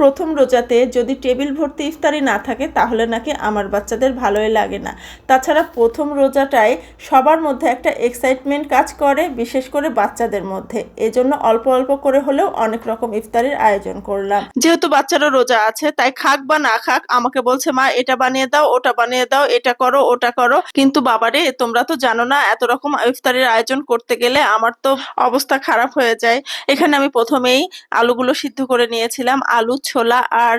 প্রথম রোজাতে যদি টেবিল ভর্তি ইফতারি না থাকে, তাহলে নাকি আমার বাচ্চাদের ভালোই লাগে না। তাছাড়া প্রথম রোজাটায় সবার মধ্যে একটা এক্সাইটমেন্ট কাজ করে, বিশেষ করে বাচ্চাদের মধ্যে। এজন্য অল্প অল্প করে হলেও অনেক রকম ইফতারির আয়োজন করলাম। যেহেতু বাচ্চারা রোজা আছে, তাই খাক বা না খাক, আমাকে বলছে, মা, এটা বানিয়ে দাও, ওটা বানিয়ে দাও, এটা করো, ওটা করো। কিন্তু বাবারে, তোমরা তো জানো না, এত রকম ইফতারির আয়োজন করতে গেলে আমার তো অবস্থা খারাপ হয়ে যায়। এখানে আমি প্রথমেই আলুগুলো সিদ্ধ করে নিয়েছিলাম। আলু ছোলা আর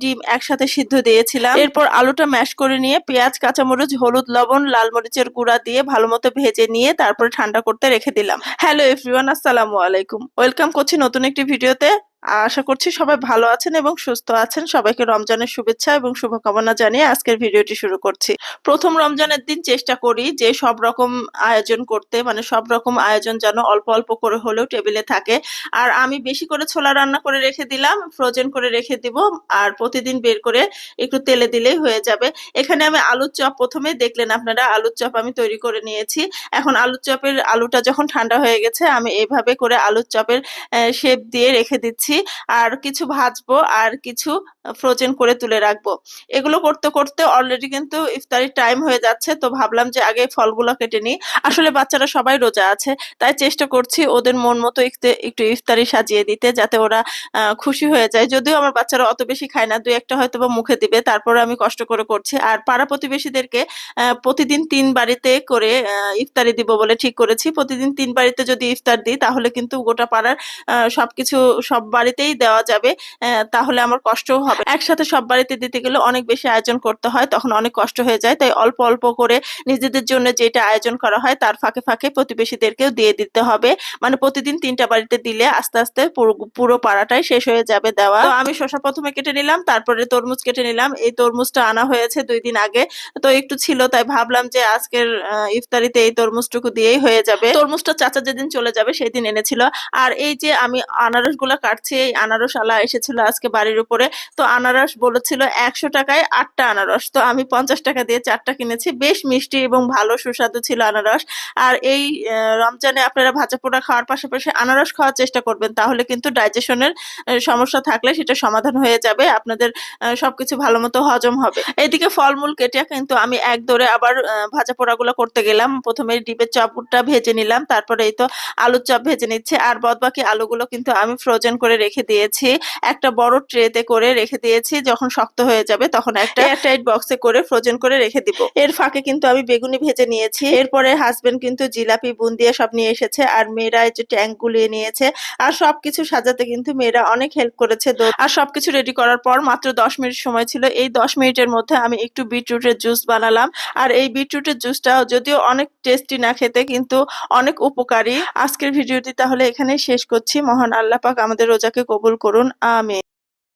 ডিম একসাথে সিদ্ধ দিয়েছিলাম। এরপর আলুটা ম্যাশ করে নিয়ে পেঁয়াজ, কাঁচামরিচ, হলুদ, লবণ, লাল মরিচের গুঁড়া দিয়ে ভালো মতো ভেজে নিয়ে তারপরে ঠান্ডা করতে রেখে দিলাম। হ্যালো এভরিওয়ান, আসসালামু আলাইকুম। ওয়েলকাম করছি নতুন একটি ভিডিওতে। আশা করছি সবাই ভালো আছেন এবং সুস্থ আছেন। সবাইকে রমজানের শুভেচ্ছা এবং শুভকামনা জানিয়ে আজকের ভিডিওটি শুরু করছি। প্রথম রমজানের দিন চেষ্টা করি যে সব রকম আয়োজন করতে মানে সব রকম আয়োজন যেন অল্প অল্প করে হলেও টেবিলে থাকে। আর আমি বেশি করে ছোলা রান্না করে রেখে দিলাম, ফ্রোজেন করে রেখে দিব আর প্রতিদিন বের করে একটু তেলে দিলেই হয়ে যাবে। এখানে আমি আলুর চপ প্রথমে দেখলেন আপনারা, আলুর চপ আমি তৈরি করে নিয়েছি। এখন আলুর চপের আলুটা যখন ঠান্ডা হয়ে গেছে, আমি এইভাবে করে আলুর চপের শেপ দিয়ে রেখে দিচ্ছি। আর কিছু ভাজবো, আর কিছু ফ্রোজেন করে তুলে রাখব। এগুলো করতে করতে অলরেডি কিন্তু ইফতারির টাইম হয়ে যাচ্ছে, তো ভাবলাম যে আগে ফলগুলো কেটে নিই। আসলে বাচ্চারা সবাই রোজা আছে, তাই চেষ্টা করছি ওদের মন মতো একটু- ইফতারি সাজিয়ে দিতে, যাতে ওরা খুশি হয়ে যায়। যদিও আমার বাচ্চারা অত বেশি খায় না, দুই একটা হয়তো বা মুখে দিবে, তারপরে আমি কষ্ট করে করছি। আর পাড়া প্রতিবেশীদেরকে প্রতিদিন তিন বাড়িতে করে ইফতারি দিব বলে ঠিক করেছি। প্রতিদিন তিন বাড়িতে যদি ইফতার দিই, তাহলে কিন্তু গোটা পাড়ার সবকিছু সব বাড়িতেই দেওয়া যাবে তাহলে আমার কষ্টও হবে। একসাথে সব বাড়িতে দিতে গেলে অনেক বেশি আয়োজন করতে হয়, তখন অনেক কষ্ট হয়ে যায়। তাই অল্প অল্প করে নিজেদের জন্য যেটা আয়োজন করা হয়, তার ফাঁকে ফাঁকে প্রতিবেশীদেরকেও দিয়ে দিতে হবে। মানে প্রতিদিন তিনটা বাড়িতে দিলে আস্তে আস্তে পুরো পাড়াটাই শেষ হয়ে যাবে দেওয়া। তো আমি শসা প্রথমে কেটে নিলাম, তারপরে তরমুজ কেটে নিলাম। এই তরমুজটা আনা হয়েছে দুই দিন আগে। তো একটু ছিল, তাই ভাবলাম যে আজকের ইফতারিতে এই তরমুজটুকু দিয়েই হয়ে যাবে। তরমুজটা চাচা যেদিন চলে যাবে সেই দিন এনেছিল। আর এই যে আমি আনারসগুলা কাটছি এই আনারস আলা এসেছিল আজকে বাড়ির উপরে। তো আনারস বলেছিল একশো টাকায় আটটা আনারস। তো আমি পঞ্চাশ টাকা দিয়ে চারটা কিনেছি। বেশ মিষ্টি এবং ভালো সুস্বাদু ছিল আনারস। আর এই রমজানে আপনারা ভাজা পোড়া খাওয়ার পাশাপাশি আনারস খাওয়ার চেষ্টা করবেন। তাহলে কিন্তু ডাইজেশনের সমস্যা থাকলে সেটা সমাধান হয়ে যাবে। আপনাদের সবকিছু ভালো মতো হজম হবে। এইদিকে ফলমূল কেটে কিন্তু আমি এক দৌড়ে আবার ভাজা পোড়াগুলো করতে গেলাম। প্রথমে ডিপের চপটা ভেজে নিলাম। তারপরে এই তো আলুর চপ ভেজে নিচ্ছে। আর বাদবাকি আলুগুলো কিন্তু আমি ফ্রোজেন করে রেখে দিয়েছি। একটা বড় ট্রেতে করে রেখে দিয়েছি। যখন শক্ত হয়ে যাবে তখন একটা এয়ারটাইট বক্সে করে ফ্রোজেন করে রেখে দিব। এর ফাঁকে কিন্তু আমি বেগুনি ভেজে নিয়েছি। এরপরে হাজবেন্ড কিন্তু জিলাপি, বুন্দিয়া সব নিয়ে এসেছে আর মেয়েরা এই যে ট্যাঙ্ক গুলিয়ে নিয়েছে আর সবকিছু সাজাতে কিন্তু মেয়েরা অনেক হেল্প করেছে। আর সবকিছু রেডি করার পর মাত্র দশ মিনিট সময় ছিল। এই দশ মিনিটের মধ্যে আমি একটু বিটরুটের জুস বানালাম। আর এই বিটরুটের জুসটা যদিও অনেক টেস্টি না খেতে কিন্তু অনেক উপকারী। আজকের ভিডিওটি তাহলে এখানে শেষ করছি। মহান আল্লাহ পাক আমাদের রোজাকে কবুল করুন আমিন।